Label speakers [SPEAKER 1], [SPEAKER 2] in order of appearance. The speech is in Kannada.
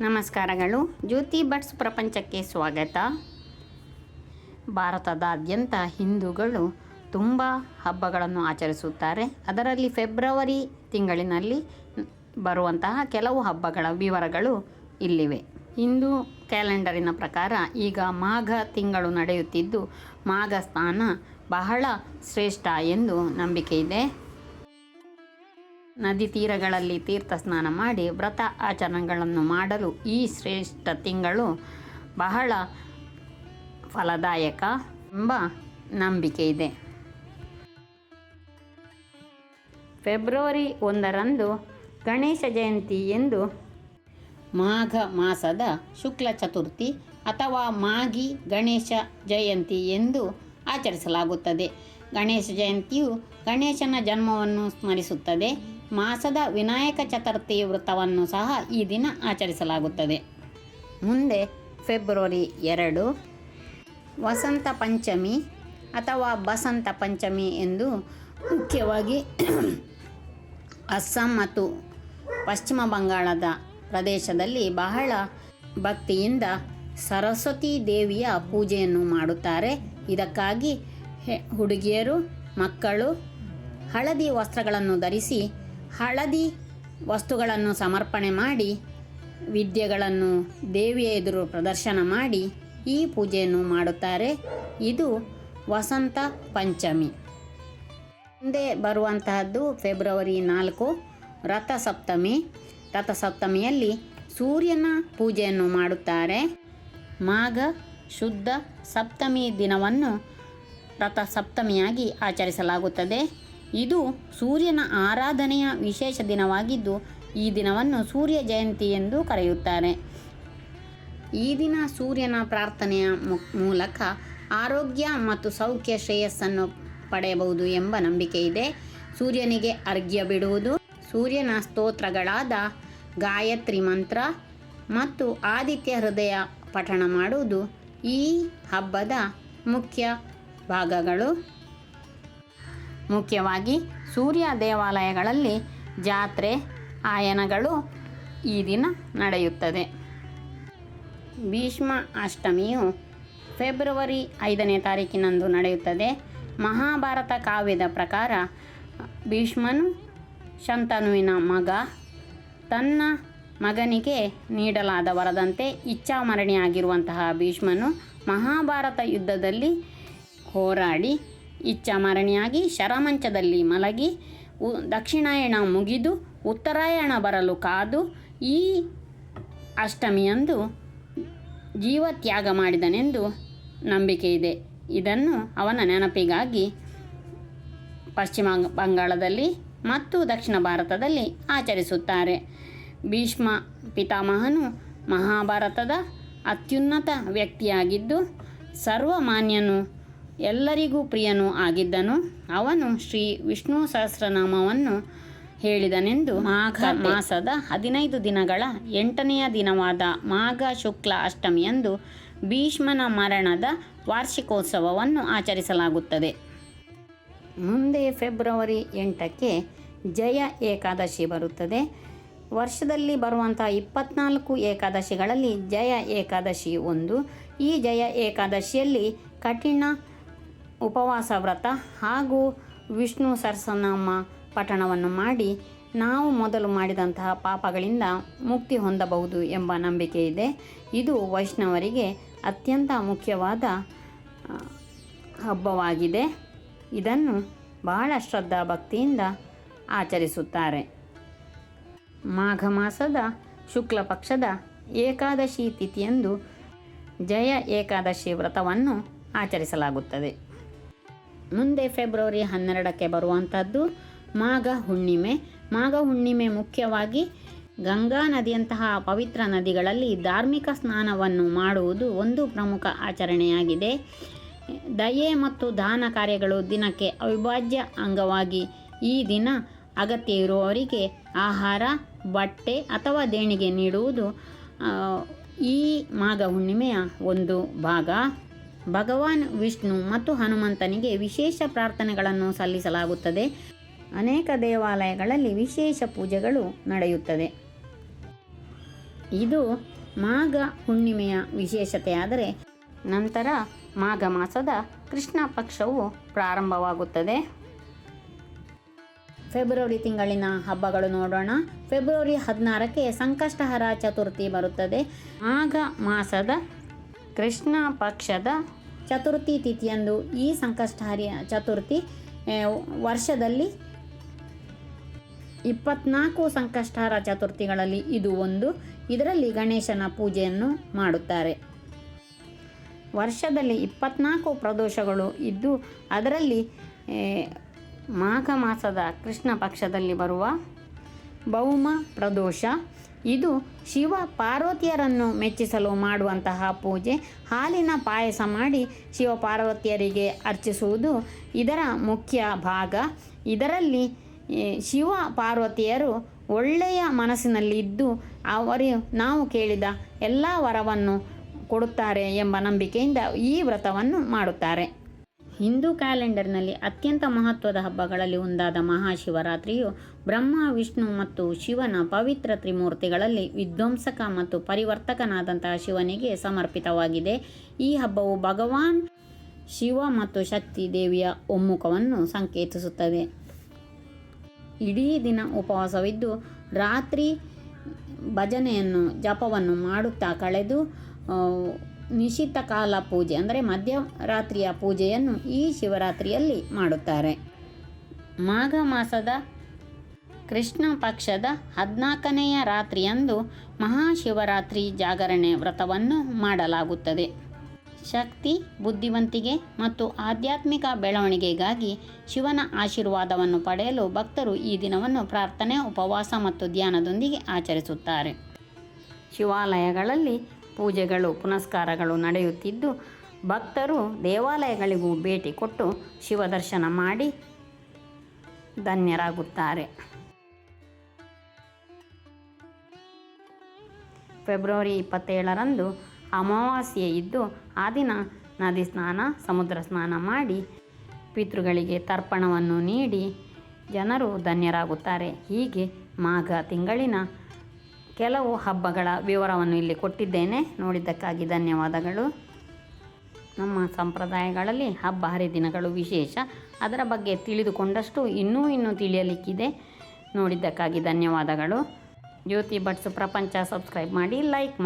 [SPEAKER 1] ನಮಸ್ಕಾರಗಳು. ಜ್ಯೋತಿ ಬಟ್ಸ್ ಪ್ರಪಂಚಕ್ಕೆ ಸ್ವಾಗತ. ಭಾರತದಾದ್ಯಂತ ಹಿಂದೂಗಳು ತುಂಬ ಹಬ್ಬಗಳನ್ನು ಆಚರಿಸುತ್ತಾರೆ. ಅದರಲ್ಲಿ ಫೆಬ್ರವರಿ ತಿಂಗಳಿನಲ್ಲಿ ಬರುವಂತಹ ಕೆಲವು ಹಬ್ಬಗಳ ವಿವರಗಳು ಇಲ್ಲಿವೆ. ಹಿಂದೂ ಕ್ಯಾಲೆಂಡರಿನ ಪ್ರಕಾರ ಈಗ ಮಾಘ ತಿಂಗಳು ನಡೆಯುತ್ತಿದ್ದು, ಮಾಘ ಸ್ನಾನ ಬಹಳ ಶ್ರೇಷ್ಠ ಎಂದು ನಂಬಿಕೆ ಇದೆ. ನದಿ ತೀರಗಳಲ್ಲಿ ತೀರ್ಥ ಸ್ನಾನ ಮಾಡಿ ವ್ರತ ಆಚರಣೆಗಳನ್ನು ಮಾಡಲು ಈ ಶ್ರೇಷ್ಠ ತಿಂಗಳು ಬಹಳ ಫಲದಾಯಕ ಎಂಬ ನಂಬಿಕೆ ಇದೆ. ಫೆಬ್ರವರಿ ಒಂದರಂದು ಗಣೇಶ ಜಯಂತಿ ಎಂದು ಮಾಘ ಮಾಸದ ಶುಕ್ಲ ಚತುರ್ಥಿ ಅಥವಾ ಮಾಗಿ ಗಣೇಶ ಜಯಂತಿ ಎಂದು ಆಚರಿಸಲಾಗುತ್ತದೆ. ಗಣೇಶ ಜಯಂತಿಯು ಗಣೇಶನ ಜನ್ಮವನ್ನು ಸ್ಮರಿಸುತ್ತದೆ. ಮಾಸದ ವಿನಾಯಕ ಚತುರ್ಥಿ ವ್ರತವನ್ನು ಸಹ ಈ ದಿನ ಆಚರಿಸಲಾಗುತ್ತದೆ. ಮುಂದೆ ಫೆಬ್ರವರಿ ಎರಡು, ವಸಂತ ಪಂಚಮಿ ಅಥವಾ ಬಸಂತ ಪಂಚಮಿ ಎಂದು ಮುಖ್ಯವಾಗಿ ಅಸ್ಸಾಂ ಮತ್ತು ಪಶ್ಚಿಮ ಬಂಗಾಳದ ಪ್ರದೇಶದಲ್ಲಿ ಬಹಳ ಭಕ್ತಿಯಿಂದ ಸರಸ್ವತಿ ದೇವಿಯ ಪೂಜೆಯನ್ನು ಮಾಡುತ್ತಾರೆ. ಇದಕ್ಕಾಗಿ ಹುಡುಗಿಯರು, ಮಕ್ಕಳು ಹಳದಿ ವಸ್ತ್ರಗಳನ್ನು ಧರಿಸಿ ಹಳದಿ ವಸ್ತುಗಳನ್ನು ಸಮರ್ಪಣೆ ಮಾಡಿ, ವಿದ್ಯೆಗಳನ್ನು ದೇವಿಯ ಎದುರು ಪ್ರದರ್ಶನ ಮಾಡಿ ಈ ಪೂಜೆಯನ್ನು ಮಾಡುತ್ತಾರೆ. ಇದು ವಸಂತ ಪಂಚಮಿ. ಮುಂದೆ ಬರುವಂತಹದ್ದು ಫೆಬ್ರವರಿ ನಾಲ್ಕು, ರಥಸಪ್ತಮಿ. ರಥಸಪ್ತಮಿಯಲ್ಲಿ ಸೂರ್ಯನ ಪೂಜೆಯನ್ನು ಮಾಡುತ್ತಾರೆ. ಮಾಘ ಶುದ್ಧ ಸಪ್ತಮಿ ದಿನವನ್ನು ರಥಸಪ್ತಮಿಯಾಗಿ ಆಚರಿಸಲಾಗುತ್ತದೆ. ಇದು ಸೂರ್ಯನ ಆರಾಧನೆಯ ವಿಶೇಷ ದಿನವಾಗಿದ್ದು ಈ ದಿನವನ್ನು ಸೂರ್ಯ ಜಯಂತಿ ಎಂದು ಕರೆಯುತ್ತಾರೆ. ಈ ದಿನ ಸೂರ್ಯನ ಪ್ರಾರ್ಥನೆಯ ಮೂಲಕ ಆರೋಗ್ಯ ಮತ್ತು ಸೌಖ್ಯ ಶ್ರೇಯಸ್ಸನ್ನು ಪಡೆಯಬಹುದು ಎಂಬ ನಂಬಿಕೆ ಇದೆ. ಸೂರ್ಯನಿಗೆ ಅರ್ಘ್ಯ ಬಿಡುವುದು, ಸೂರ್ಯನ ಸ್ತೋತ್ರಗಳಾದ ಗಾಯತ್ರಿ ಮಂತ್ರ ಮತ್ತು ಆದಿತ್ಯ ಹೃದಯ ಪಠಣ ಮಾಡುವುದು ಈ ಹಬ್ಬದ ಮುಖ್ಯ ಭಾಗಗಳು. ಮುಖ್ಯವಾಗಿ ಸೂರ್ಯ ದೇವಾಲಯಗಳಲ್ಲಿ ಜಾತ್ರೆ, ಆಯನಗಳು ಈ ದಿನ ನಡೆಯುತ್ತದೆ. ಭೀಷ್ಮ ಅಷ್ಟಮಿಯು ಫೆಬ್ರವರಿ ಐದನೇ ತಾರೀಕಿನಂದು ನಡೆಯುತ್ತದೆ. ಮಹಾಭಾರತ ಕಾವ್ಯದ ಪ್ರಕಾರ, ಭೀಷ್ಮನು ಶಂತನುವಿನ ಮಗ, ತನ್ನ ಮಗನಿಗೆ ನೀಡಲಾದ ವರದಂತೆ ಇಚ್ಛಾಮರಣಿಯಾಗಿರುವಂತಹ ಭೀಷ್ಮನು ಮಹಾಭಾರತ ಯುದ್ಧದಲ್ಲಿ ಹೋರಾಡಿ ಇಚ್ಛಾಮರಣಿಯಾಗಿ ಶರಮಂಚದಲ್ಲಿ ಮಲಗಿ ದಕ್ಷಿಣಾಯಣ ಮುಗಿದು ಉತ್ತರಾಯಣ ಬರಲು ಕಾದು ಈ ಅಷ್ಟಮಿಯಂದು ಜೀವತ್ಯಾಗ ಮಾಡಿದನೆಂದು ನಂಬಿಕೆ ಇದೆ. ಇದನ್ನು ಅವನ ನೆನಪಿಗಾಗಿ ಪಶ್ಚಿಮ ಬಂಗಾಳದಲ್ಲಿ ಮತ್ತು ದಕ್ಷಿಣ ಭಾರತದಲ್ಲಿ ಆಚರಿಸುತ್ತಾರೆ. ಭೀಷ್ಮ ಪಿತಾಮಹನು ಮಹಾಭಾರತದ ಅತ್ಯುನ್ನತ ವ್ಯಕ್ತಿಯಾಗಿದ್ದು ಸರ್ವಮಾನ್ಯನು ಎಲ್ಲರಿಗೂ ಪ್ರಿಯನೂ ಆಗಿದ್ದನು. ಅವನು ಶ್ರೀ ವಿಷ್ಣು ಸಹಸ್ರನಾಮವನ್ನು ಹೇಳಿದನೆಂದು ಮಾಘ ಮಾಸದ ಹದಿನೈದು ದಿನಗಳ ಎಂಟನೆಯ ದಿನವಾದ ಮಾಘ ಶುಕ್ಲ ಅಷ್ಟಮಿಯಂದು ಭೀಷ್ಮನ ಮರಣದ ವಾರ್ಷಿಕೋತ್ಸವವನ್ನು ಆಚರಿಸಲಾಗುತ್ತದೆ. ಮುಂದೆ ಫೆಬ್ರವರಿ ಎಂಟಕ್ಕೆ ಜಯ ಏಕಾದಶಿ ಬರುತ್ತದೆ. ವರ್ಷದಲ್ಲಿ ಬರುವಂಥ ಇಪ್ಪತ್ನಾಲ್ಕು ಏಕಾದಶಿಗಳಲ್ಲಿ ಜಯ ಏಕಾದಶಿ ಒಂದು. ಈ ಜಯ ಏಕಾದಶಿಯಲ್ಲಿ ಕಠಿಣ ಉಪವಾಸ ವ್ರತ ಹಾಗೂ ವಿಷ್ಣು ಸರಸನಾಮ ಪಠಣವನ್ನು ಮಾಡಿ ನಾವು ಮೊದಲು ಮಾಡಿದಂತಹ ಪಾಪಗಳಿಂದ ಮುಕ್ತಿ ಹೊಂದಬಹುದು ಎಂಬ ನಂಬಿಕೆ ಇದೆ. ಇದು ವೈಷ್ಣವರಿಗೆ ಅತ್ಯಂತ ಮುಖ್ಯವಾದ ಹಬ್ಬವಾಗಿದೆ. ಇದನ್ನು ಬಹಳ ಶ್ರದ್ಧಾ ಭಕ್ತಿಯಿಂದ ಆಚರಿಸುತ್ತಾರೆ. ಮಾಘ ಮಾಸದ ಶುಕ್ಲ ಪಕ್ಷದ ಏಕಾದಶಿ ತಿಥಿಯಂದು ಜಯ ಏಕಾದಶಿ ವ್ರತವನ್ನು ಆಚರಿಸಲಾಗುತ್ತದೆ. ಮುಂದೆ ಫೆಬ್ರವರಿ ಹನ್ನೆರಡಕ್ಕೆ ಬರುವಂಥದ್ದು ಮಾಘ ಹುಣ್ಣಿಮೆ. ಮಾಘ ಹುಣ್ಣಿಮೆ ಮುಖ್ಯವಾಗಿ ಗಂಗಾ ನದಿಯಂತಹ ಪವಿತ್ರ ನದಿಗಳಲ್ಲಿ ಧಾರ್ಮಿಕ ಸ್ನಾನವನ್ನು ಮಾಡುವುದು ಒಂದು ಪ್ರಮುಖ ಆಚರಣೆಯಾಗಿದೆ. ದಯೆ ಮತ್ತು ದಾನ ಕಾರ್ಯಗಳು ದಿನಕ್ಕೆ ಅವಿಭಾಜ್ಯ ಅಂಗವಾಗಿ ಈ ದಿನ ಅಗತ್ಯ ಇರುವವರಿಗೆ ಆಹಾರ, ಬಟ್ಟೆ ಅಥವಾ ದೇಣಿಗೆ ನೀಡುವುದು ಈ ಮಾಘ ಹುಣ್ಣಿಮೆಯ ಒಂದು ಭಾಗ. ಭಗವಾನ್, ವಿಷ್ಣು ಮತ್ತು ಹನುಮಂತನಿಗೆ ವಿಶೇಷ ಪ್ರಾರ್ಥನೆಗಳನ್ನು ಸಲ್ಲಿಸಲಾಗುತ್ತದೆ. ಅನೇಕ ದೇವಾಲಯಗಳಲ್ಲಿ ವಿಶೇಷ ಪೂಜೆಗಳು ನಡೆಯುತ್ತದೆ. ಇದು ಮಾಘ ಹುಣ್ಣಿಮೆಯ ವಿಶೇಷತೆಯಾದರೆ ನಂತರ ಮಾಘ ಮಾಸದ ಕೃಷ್ಣ ಪಕ್ಷವು ಪ್ರಾರಂಭವಾಗುತ್ತದೆ. ಫೆಬ್ರವರಿ ತಿಂಗಳಿನ ಹಬ್ಬಗಳು ನೋಡೋಣ. ಫೆಬ್ರವರಿ ಹದಿನಾರಕ್ಕೆ ಸಂಕಷ್ಟಹರ ಚತುರ್ಥಿ ಬರುತ್ತದೆ. ಮಾಘ ಮಾಸದ ಕೃಷ್ಣ ಪಕ್ಷದ ಚತುರ್ಥಿ ತಿಥಿಯಂದು ಈ ಸಂಕಷ್ಟಹಾರಿಯ ಚತುರ್ಥಿ ವರ್ಷದಲ್ಲಿ ಇಪ್ಪತ್ನಾಲ್ಕು ಸಂಕಷ್ಟಹಾರ ಚತುರ್ಥಿಗಳಲ್ಲಿ ಇದು ಒಂದು. ಇದರಲ್ಲಿ ಗಣೇಶನ ಪೂಜೆಯನ್ನು ಮಾಡುತ್ತಾರೆ. ವರ್ಷದಲ್ಲಿ ಇಪ್ಪತ್ನಾಲ್ಕು ಪ್ರದೋಷಗಳು ಇದ್ದು, ಅದರಲ್ಲಿ ಮಾಘ ಮಾಸದ ಕೃಷ್ಣ ಪಕ್ಷದಲ್ಲಿ ಬರುವ ಭೌಮ ಪ್ರದೋಷ ಇದು ಶಿವ ಪಾರ್ವತಿಯರನ್ನು ಮೆಚ್ಚಿಸಲು ಮಾಡುವಂತಹ ಪೂಜೆ. ಹಾಲಿನ ಪಾಯಸ ಮಾಡಿ ಶಿವ ಪಾರ್ವತಿಯರಿಗೆ ಅರ್ಚಿಸುವುದು ಇದರ ಮುಖ್ಯ ಭಾಗ. ಇದರಲ್ಲಿ ಶಿವ ಪಾರ್ವತಿಯರು ಒಳ್ಳೆಯ ಮನಸ್ಸಿನಲ್ಲಿದ್ದು ಅವರು ನಾವು ಕೇಳಿದ ಎಲ್ಲ ವರವನ್ನು ಕೊಡುತ್ತಾರೆ ಎಂಬ ನಂಬಿಕೆಯಿಂದ ಈ ವ್ರತವನ್ನು ಮಾಡುತ್ತಾರೆ. ಹಿಂದೂ ಕ್ಯಾಲೆಂಡರ್ನಲ್ಲಿ ಅತ್ಯಂತ ಮಹತ್ವದ ಹಬ್ಬಗಳಲ್ಲಿ ಒಂದಾದ ಮಹಾಶಿವರಾತ್ರಿಯು ಬ್ರಹ್ಮ, ವಿಷ್ಣು ಮತ್ತು ಶಿವನ ಪವಿತ್ರ ತ್ರಿಮೂರ್ತಿಗಳಲ್ಲಿ ವಿಧ್ವಂಸಕ ಮತ್ತು ಪರಿವರ್ತಕನಾದಂತಹ ಶಿವನಿಗೆ ಸಮರ್ಪಿತವಾಗಿದೆ. ಈ ಹಬ್ಬವು ಭಗವಾನ್ ಶಿವ ಮತ್ತು ಶಕ್ತಿ ದೇವಿಯ ಒಮ್ಮುಖವನ್ನು ಸಂಕೇತಿಸುತ್ತದೆ. ಇಡೀ ದಿನ ಉಪವಾಸವಿದ್ದು ರಾತ್ರಿ ಭಜನೆಯನ್ನು, ಜಪವನ್ನು ಮಾಡುತ್ತಾ ಕಳೆದು ನಿಶಿತ ಕಾಲ ಪೂಜೆ ಅಂದರೆ ಮಧ್ಯರಾತ್ರಿಯ ಪೂಜೆಯನ್ನು ಈ ಶಿವರಾತ್ರಿಯಲ್ಲಿ ಮಾಡುತ್ತಾರೆ. ಮಾಘ ಮಾಸದ ಕೃಷ್ಣ ಪಕ್ಷದ ಹದಿನಾಲ್ಕನೆಯ ರಾತ್ರಿಯಂದು ಮಹಾಶಿವರಾತ್ರಿ ಜಾಗರಣೆ ವ್ರತವನ್ನು ಮಾಡಲಾಗುತ್ತದೆ. ಶಕ್ತಿ, ಬುದ್ಧಿವಂತಿಕೆ ಮತ್ತು ಆಧ್ಯಾತ್ಮಿಕ ಬೆಳವಣಿಗೆಗಾಗಿ ಶಿವನ ಆಶೀರ್ವಾದವನ್ನು ಪಡೆಯಲು ಭಕ್ತರು ಈ ದಿನವನ್ನು ಪ್ರಾರ್ಥನೆ, ಉಪವಾಸ ಮತ್ತು ಧ್ಯಾನದೊಂದಿಗೆ ಆಚರಿಸುತ್ತಾರೆ. ಶಿವಾಲಯಗಳಲ್ಲಿ ಪೂಜೆಗಳು, ಪುನಸ್ಕಾರಗಳು ನಡೆಯುತ್ತಿದ್ದು, ಭಕ್ತರು ದೇವಾಲಯಗಳಿಗೂ ಭೇಟಿ ಕೊಟ್ಟು ಶಿವ ದರ್ಶನ ಮಾಡಿ ಧನ್ಯರಾಗುತ್ತಾರೆ. ಫೆಬ್ರವರಿ ಇಪ್ಪತ್ತೇಳರಂದು ಅಮಾವಾಸ್ಯೆ ಇದ್ದು, ಆ ದಿನ ನದಿ ಸ್ನಾನ, ಸಮುದ್ರ ಸ್ನಾನ ಮಾಡಿ ಪಿತೃಗಳಿಗೆ ತರ್ಪಣವನ್ನು ನೀಡಿ ಜನರು ಧನ್ಯರಾಗುತ್ತಾರೆ. ಹೀಗೆ ಮಾಘ ತಿಂಗಳಿನ ಕೆಲವು ಹಬ್ಬಗಳ ವಿವರವನ್ನು ಇಲ್ಲಿ ಕೊಟ್ಟಿದ್ದೇನೆ. ನೋಡಿದ್ದಕ್ಕಾಗಿ ಧನ್ಯವಾದಗಳು. ನಮ್ಮ ಸಂಪ್ರದಾಯಗಳಲ್ಲಿ ಹಬ್ಬ ಹರಿದಿನಗಳು ವಿಶೇಷ. ಅದರ ಬಗ್ಗೆ ತಿಳಿದುಕೊಂಡಷ್ಟು ಇನ್ನೂ ಇನ್ನೂ ತಿಳಿಯಲಿಕ್ಕಿದೆ. ನೋಡಿದ್ದಕ್ಕಾಗಿ ಧನ್ಯವಾದಗಳು. ಜ್ಯೋತಿ ಭಟ್ಸ್ ಪ್ರಪಂಚ ಸಬ್ಸ್ಕ್ರೈಬ್ ಮಾಡಿ, ಲೈಕ್ ಮಾಡಿ.